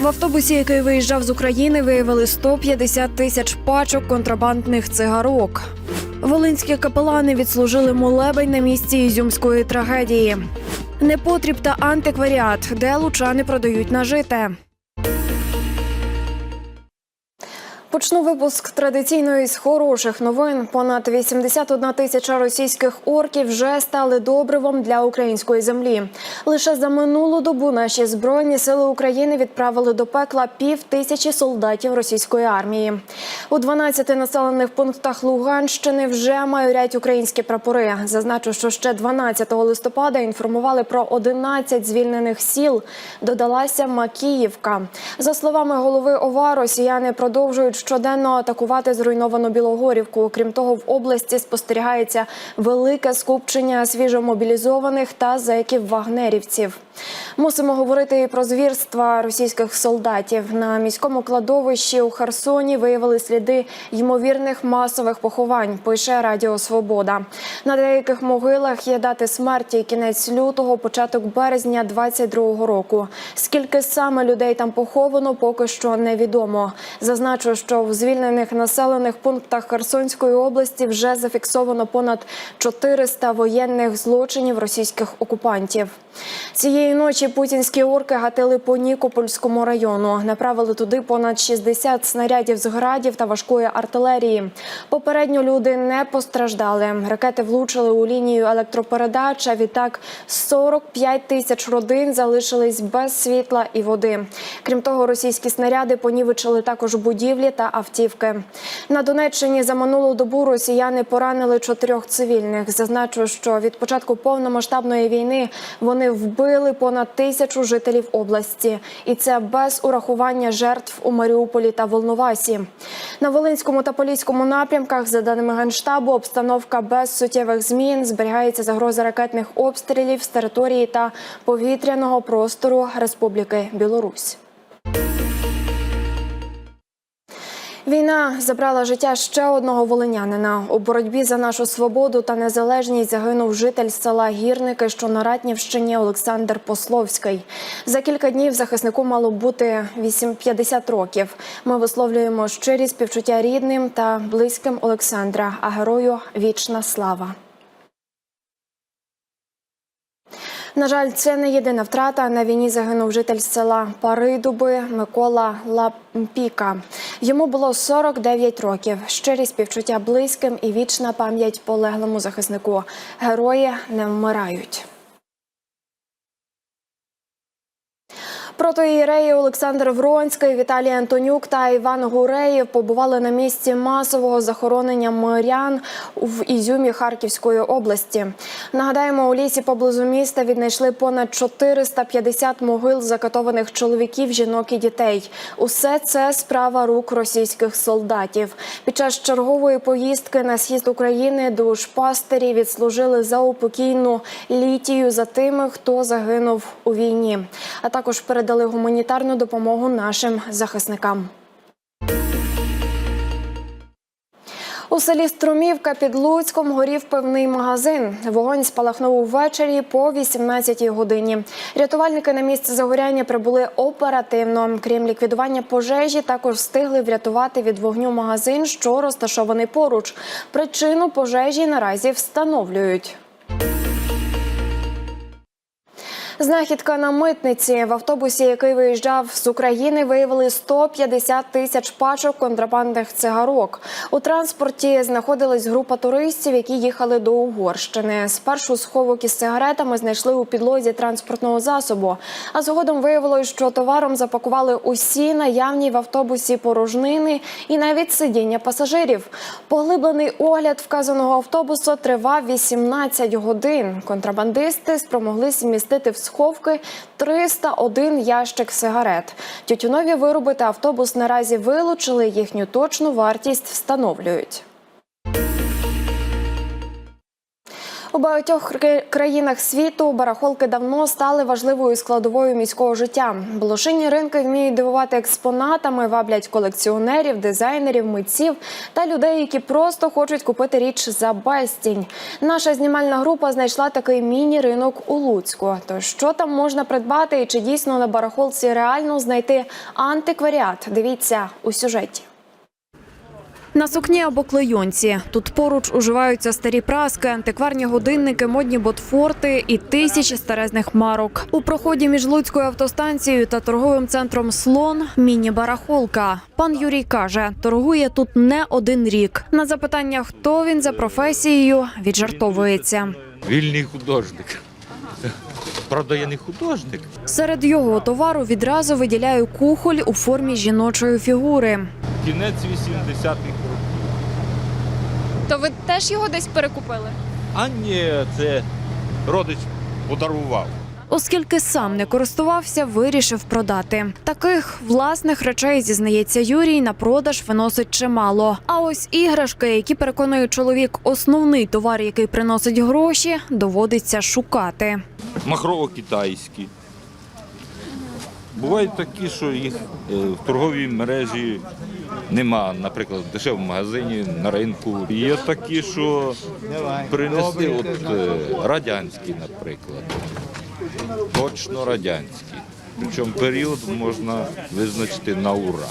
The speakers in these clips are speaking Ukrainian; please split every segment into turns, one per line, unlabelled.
В автобусі, який виїжджав з України, виявили 150 тисяч пачок контрабандних цигарок. Волинські капелани відслужили молебень на місці ізюмської трагедії. Непотріб та антикваріат, де лучани продають нажите. Почну випуск традиційно із хороших новин. Понад 81 тисяча російських орків вже стали добривом для української землі. Лише за минулу добу наші збройні сили України відправили до пекла пів тисячі солдатів російської армії. У 12 населених пунктах Луганщини вже майорять українські прапори. Зазначу, що ще 12 листопада інформували про 11 звільнених сіл. Додалася Макіївка. За словами голови ОВА, росіяни продовжують щоденно атакувати зруйновану Білогорівку. Крім того, в області спостерігається велике скупчення свіжомобілізованих та зеків вагнерівців. Мусимо говорити і про звірства російських солдатів. На міському кладовищі у Херсоні виявили сліди ймовірних масових поховань. Пише Радіо Свобода. На деяких могилах є дати смерті кінець лютого, початок березня 22-го року. Скільки саме людей там поховано, поки що невідомо. Зазначу, що в звільнених населених пунктах Херсонської області вже зафіксовано понад 400 воєнних злочинів російських окупантів. Цієї ночі путінські орки гатили по Нікопольському району. Направили туди понад 60 снарядів з градів та важкої артилерії. Попередньо люди не постраждали. Ракети влучили у лінію електропередач. а Відтак 45 тисяч родин залишились без світла і води. Крім того, російські снаряди понівечили також будівлі та автівки. На Донеччині за минулу добу росіяни поранили чотирьох цивільних. Зазначу, що від початку повномасштабної війни вони вбили понад тисячу жителів області, і це без урахування жертв у Маріуполі та Волновасі. На Волинському та Поліському напрямках, за даними генштабу, обстановка без суттєвих змін зберігається загроза ракетних обстрілів з території та повітряного простору Республіки Білорусь. Війна забрала життя ще одного волинянина. У боротьбі за нашу свободу та незалежність загинув житель села Гірники, що на Ратнівщині Олександр Пословський. За кілька днів захиснику мало бути 8-50 років. Ми висловлюємо щирі співчуття рідним та близьким Олександра, а герою вічна слава. На жаль, це не єдина втрата. На війні загинув житель села Паридуби Микола Лапіка. Йому було 49 років. Щирі співчуття близьким і вічна пам'ять полеглому захиснику. Герої не вмирають. Протоієреї Олександр Вронський, Віталій Антонюк та Іван Гуреєв побували на місці масового захоронення мирян в Ізюмі Харківської області. Нагадаємо, у лісі поблизу міста віднайшли понад 450 могил закатованих чоловіків, жінок і дітей. Усе це справа рук російських солдатів. Під час чергової поїздки на схід України душпастері відслужили за упокійну літію за тими, хто загинув у війні, а також перед передали гуманітарну допомогу нашим захисникам. У селі Струмівка під Луцьком горів певний магазин. Вогонь спалахнув увечері по 18-й годині. Рятувальники на місце загоряння прибули оперативно. Крім ліквідування пожежі, також встигли врятувати від вогню магазин, що розташований поруч. Причину пожежі наразі встановлюють. Знахідка на митниці в автобусі, який виїжджав з України, виявили 150 тисяч пачок контрабандних цигарок. У транспорті знаходилась група туристів, які їхали до Угорщини. Спершу сховок із сигаретами знайшли у підлозі транспортного засобу. А згодом виявилось, що товаром запакували усі наявні в автобусі порожнини і навіть сидіння пасажирів. Поглиблений огляд вказаного автобусу тривав 18 годин. Контрабандисти спромоглись вмістити в сховки 301 ящик сигарет. Тютюнові вироби та автобус наразі вилучили. Їхню точну вартість встановлюють.
У багатьох країнах світу барахолки давно стали важливою складовою міського життя. Блошині ринки вміють дивувати експонатами, ваблять колекціонерів, дизайнерів, митців та людей, які просто хочуть купити річ за безцінь. Наша знімальна група знайшла такий міні-ринок у Луцьку. То що там можна придбати і чи дійсно на барахолці реально знайти антикваріат? Дивіться у сюжеті. На сукні або клейонці. Тут поруч уживаються старі праски, антикварні годинники, модні ботфорти і тисячі старезних марок. У проході між Луцькою автостанцією та торговим центром Слон міні-барахолка. Пан Юрій каже, торгує тут не один рік. На запитання, хто він за професією, віджартовується.
Вільний художник. Правда, я не художник.
Серед його товару відразу виділяю кухоль у формі жіночої фігури.
Кінець 80-х років.
То ви теж його десь перекупили?
А ні, це родич подарував.
Оскільки сам не користувався, вирішив продати. Таких власних речей зізнається Юрій на продаж виносить чимало. А ось іграшки, які переконує чоловік, основний товар, який приносить гроші, доводиться шукати.
Махрово-китайські. Бувають такі, що їх е, в торговій мережі нема, наприклад, в дешевому магазині, на ринку. Є такі, що принесли от, е, радянські, наприклад. Точно радянські. Причому період можна визначити на ура,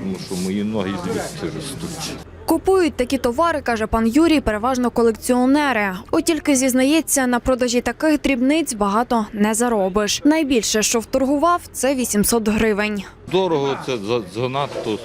тому що мої ноги звідси ростуть.
Купують такі товари, каже пан Юрій, переважно колекціонери. От тільки зізнається, на продажі таких дрібниць багато не заробиш. Найбільше, що вторгував, це 800 гривень.
Дорого це за- занадто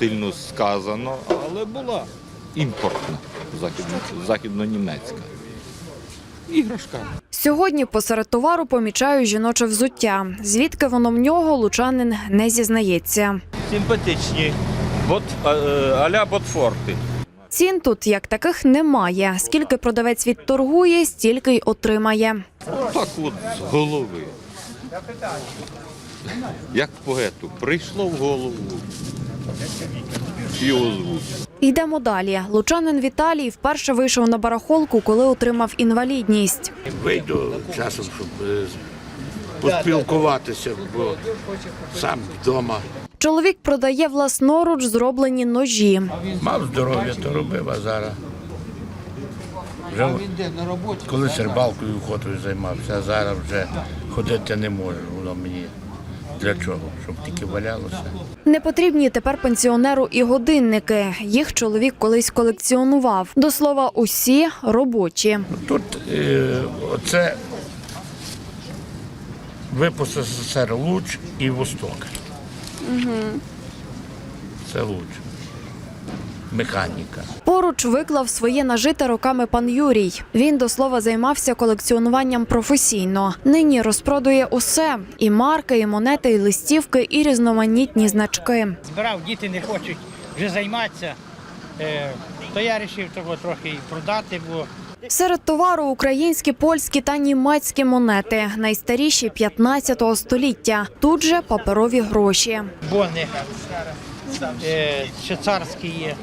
сильно сказано, але була імпортна західно- західно-німецька. Іграшка.
Сьогодні посеред товару помічаю жіноче взуття. Звідки воно в нього лучанин не зізнається.
Симпатичні. Бот, е, аля ботфорти.
Цін тут як таких немає. Скільки продавець відторгує, стільки й отримає.
Так от з голови. Як поету, прийшло в голову і озвучив.
Йдемо далі. Лучанин Віталій вперше вийшов на барахолку, коли отримав інвалідність.
Вийду часом, щоб е, поспілкуватися, бо сам вдома.
Чоловік продає власноруч зроблені ножі.
Мав здоров'я, то робив, а зараз. Вже колись рибалкою охотою займався, а зараз вже ходити не можу. Воно мені для чого? Щоб тільки валялося.
Не потрібні тепер пенсіонеру і годинники. Їх чоловік колись колекціонував. До слова, усі робочі.
Тут е, оце випуск СССР Луч і Восток. Це Луч. Механіка.
Поруч виклав своє нажите роками пан Юрій. Він до слова займався колекціонуванням професійно. Нині розпродує усе: і марки, і монети, і листівки, і різноманітні значки.
збирав, діти не хочуть вже займатися, е, то я вирішив того трохи і продати, бо
Серед товару українські, польські та німецькі монети, найстаріші 15 століття. Тут же паперові гроші.
бони е, швейцарські є.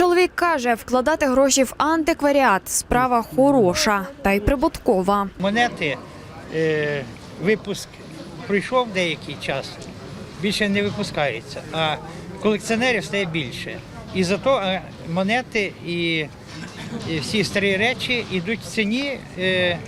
Чоловік каже, вкладати гроші в антикваріат справа хороша та й прибуткова.
Монети, е, випуск пройшов деякий час, більше не випускається, а колекціонерів стає більше. І зато е, монети і, всі старі речі йдуть в ціні, е,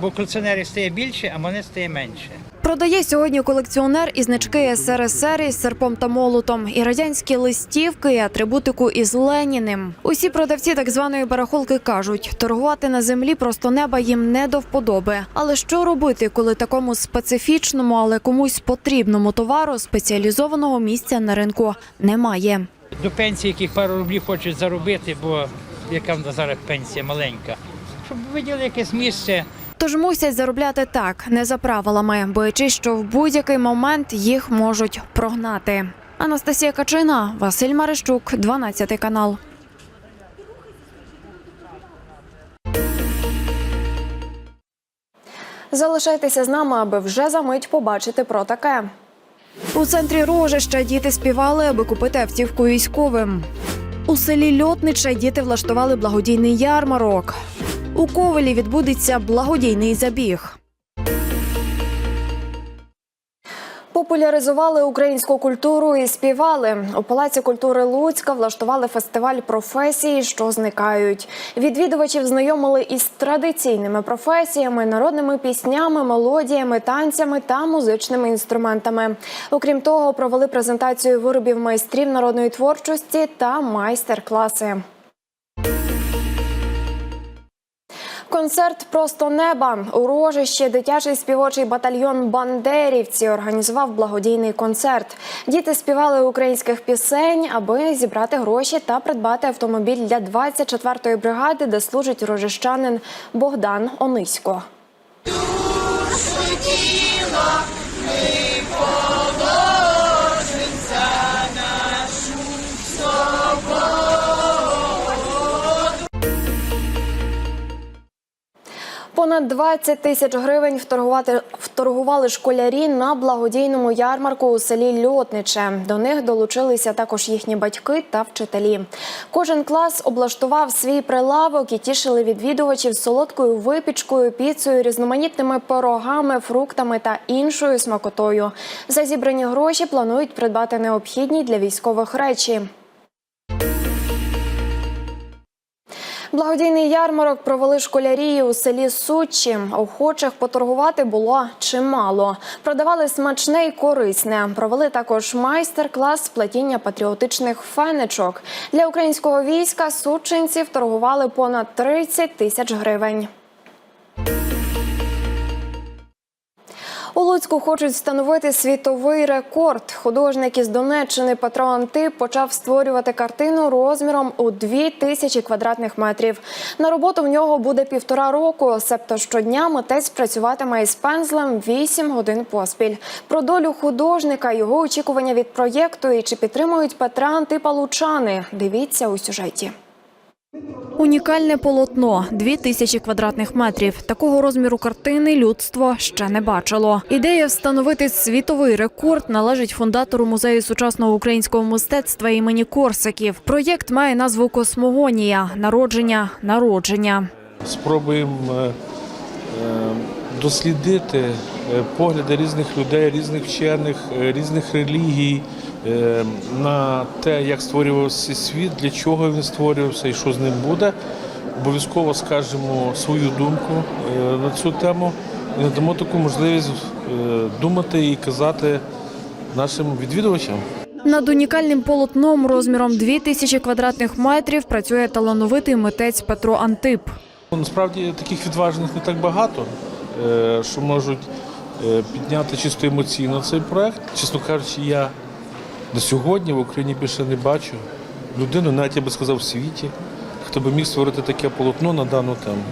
бо колекціонерів стає більше, а монет стає менше.
Продає сьогодні колекціонер і значки СРСР із серпом та молотом, і радянські листівки, і атрибутику із Леніним. Усі продавці так званої барахолки кажуть, торгувати на землі просто неба їм не до вподоби. Але що робити, коли такому специфічному, але комусь потрібному товару спеціалізованого місця на ринку немає?
До пенсії, яких пару рублів хочуть заробити, бо яка в нас зараз пенсія маленька. Щоб виділи якесь місце,
Тож мусять заробляти так, не за правилами, боячись, що в будь-який момент їх можуть прогнати. Анастасія Качина, Василь Марищук, 12 канал. Залишайтеся з нами, аби вже за мить побачити про таке. У центрі Рожища діти співали, аби купити автівку військовим. У селі Льотнича діти влаштували благодійний ярмарок.
У Ковелі відбудеться благодійний забіг. Популяризували українську культуру і співали. У Палаці культури Луцька влаштували фестиваль професії, що зникають. Відвідувачів знайомили із традиційними професіями, народними піснями, мелодіями, танцями та музичними інструментами. Окрім того, провели презентацію виробів майстрів народної творчості та майстер-класи. Концерт просто неба у рожищі дитячий співочий батальйон Бандерівці організував благодійний концерт. Діти співали українських пісень, аби зібрати гроші та придбати автомобіль для 24-ї бригади, де служить рожищанин Богдан Онисько. Понад 20 тисяч гривень вторгувати вторгували школярі на благодійному ярмарку у селі Льотниче. До них долучилися також їхні батьки та вчителі. Кожен клас облаштував свій прилавок і тішили відвідувачів солодкою випічкою, піцею, різноманітними пирогами, фруктами та іншою смакотою. За зібрані гроші планують придбати необхідні для військових речі. Благодійний ярмарок провели школярі у селі Сучі. Охочих поторгувати було чимало. Продавали смачне й корисне. Провели також майстер-клас платіння патріотичних фенечок. Для українського війська сучинців торгували понад 30 тисяч гривень. Луцьку хочуть встановити світовий рекорд. Художник із Донеччини Петро Антип почав створювати картину розміром у дві тисячі квадратних метрів. На роботу в нього буде півтора року. Себто щодня митець працюватиме із пензлем 8 годин поспіль. Про долю художника, його очікування від проєкту і чи підтримують Петра Антипа лучани. Дивіться у сюжеті. Унікальне полотно 2000 квадратних метрів. Такого розміру картини людство ще не бачило. Ідея встановити світовий рекорд належить фундатору музею сучасного українського мистецтва імені Корсаків. Проєкт має назву Космогонія народження народження.
спробуємо е, е, дослідити е, погляди різних людей, різних вчених, різних релігій на те, як створювався світ, для чого він створювався і що з ним буде. Обов'язково скажемо свою думку е, на цю тему і надамо таку можливість е, думати і казати нашим відвідувачам.
Над унікальним полотном розміром 2000 квадратних метрів працює талановитий митець Петро Антип.
Насправді таких відважних не так багато, е, що можуть е, підняти чисто емоційно цей проект. Чесно кажучи, я на сьогодні в Україні більше не бачу людину, навіть я би сказав, в світі, хто би міг створити таке полотно на дану тему.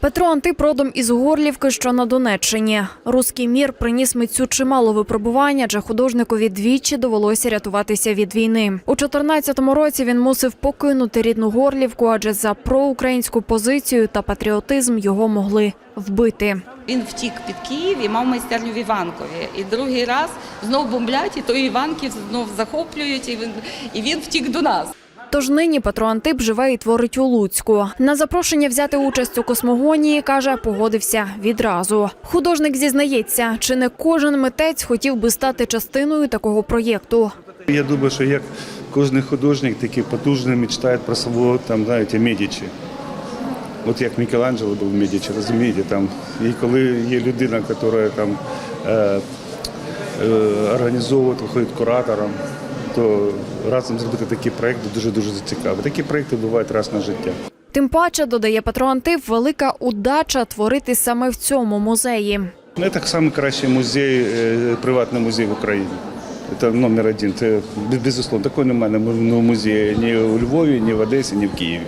Петро Антип родом із Горлівки, що на Донеччині. Руський мір приніс митцю чимало випробувань, адже художникові двічі довелося рятуватися від війни. У 14-му році він мусив покинути рідну Горлівку, адже за проукраїнську позицію та патріотизм його могли вбити.
Він втік під Київ і мав майстерню в Іванкові. І другий раз знов бомблять, і той Іванків знов захоплюють, і він, і він втік до нас.
Тож нині Петро Антип живе і творить у Луцьку. На запрошення взяти участь у космогонії каже, погодився відразу. Художник зізнається, чи не кожен митець хотів би стати частиною такого проєкту.
Я думаю, що як кожен художник такий потужний мечтає про свого там, знаєте, Медічі. От як Мікеланджело був Медічі, розумієте, там, і коли є людина, яка там е, е, організовує, виходить куратором, то разом зробити такий проєкт дуже-дуже цікаво. Такі проєкти бувають раз на життя.
Тим паче, додає Петро Антип, велика удача творити саме в цьому музеї.
Ну, Це найкращий музей, е, приватний музей в Україні. Це номер один. Це без- безусловно. Такого немає ні музею ні у Львові, ні в Одесі, ні в Києві.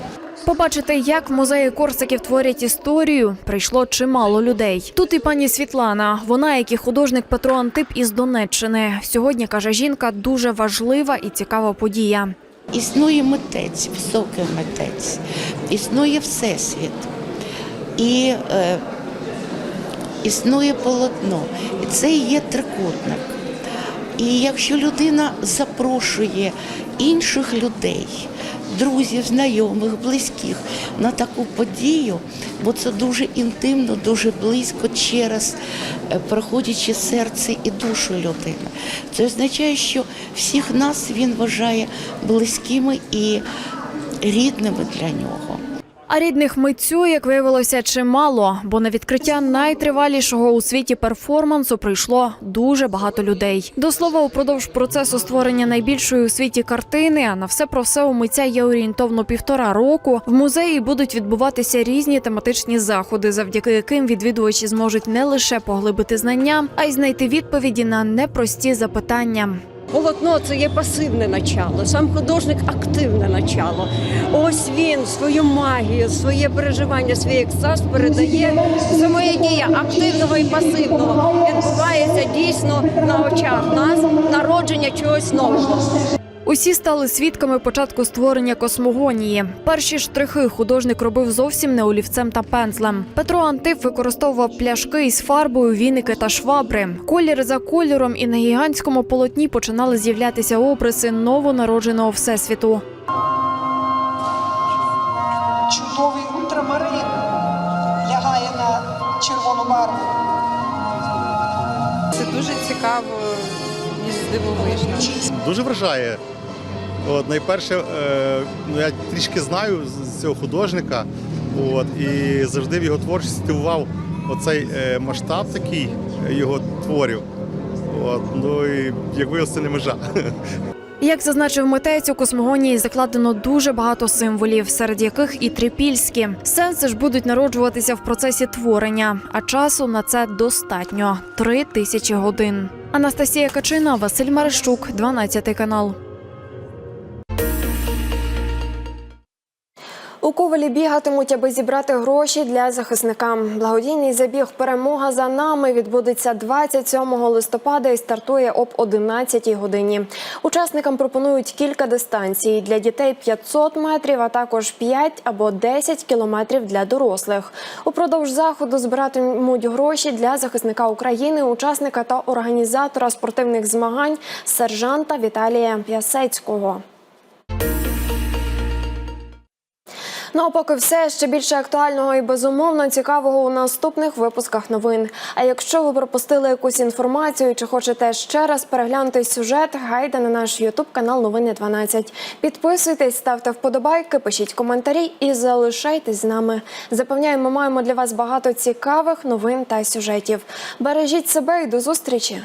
Побачити, як в музеї Корсаків творять історію, прийшло чимало людей. Тут і пані Світлана. Вона, як і художник Петро Антип із Донеччини. Сьогодні каже жінка, дуже важлива і цікава подія.
Існує митець, високий митець, існує всесвіт. І е, існує полотно. І це є трикутник. І якщо людина запрошує інших людей друзів, знайомих, близьких на таку подію, бо це дуже інтимно, дуже близько через е, проходячи серце і душу людини. Це означає, що всіх нас він вважає близькими і рідними для нього.
А рідних митцю, як виявилося, чимало, бо на відкриття найтривалішого у світі перформансу прийшло дуже багато людей. До слова, упродовж процесу створення найбільшої у світі картини, а на все про все у митця є орієнтовно півтора року. В музеї будуть відбуватися різні тематичні заходи, завдяки яким відвідувачі зможуть не лише поглибити знання, а й знайти відповіді на непрості запитання.
Полотно це є пасивне начало, сам художник активне начало. Ось він свою магію, своє переживання, свій екстаз передає взаємодія активного і пасивного. Відбувається дійсно на очах нас народження чогось нового.
Усі стали свідками початку створення космогонії. Перші штрихи художник робив зовсім не олівцем та пензлем. Петро Антип використовував пляшки із фарбою, віники та швабри. Колір за кольором і на гігантському полотні починали з'являтися обриси новонародженого всесвіту.
чудовий ультрамарин лягає на червону барву.
Це дуже цікаво і здивовижно.
Дуже вражає. От, найперше, е, ну, я трішки знаю цього художника, от, і завжди в його творчості дивував оцей е, масштаб такий його творів. От, ну і як виявилося, це не межа.
Як зазначив митець, у космогонії закладено дуже багато символів, серед яких і трипільські. Сенси ж будуть народжуватися в процесі творення, а часу на це достатньо три тисячі годин. Анастасія Качина, Василь Марищук, 12 канал. У Ковалі бігатимуть, аби зібрати гроші для захисника. Благодійний забіг Перемога за нами відбудеться 27 листопада і стартує об 11 годині. Учасникам пропонують кілька дистанцій для дітей 500 метрів, а також 5 або 10 кілометрів для дорослих. Упродовж заходу збиратимуть гроші для захисника України, учасника та організатора спортивних змагань сержанта Віталія П'ясецького. Ну а поки все ще більше актуального і безумовно цікавого у наступних випусках новин. А якщо ви пропустили якусь інформацію чи хочете ще раз переглянути сюжет, гайда на наш Ютуб канал Новини 12. Підписуйтесь, ставте вподобайки, пишіть коментарі і залишайтесь з нами. Запевняємо, маємо для вас багато цікавих новин та сюжетів. Бережіть себе і до зустрічі.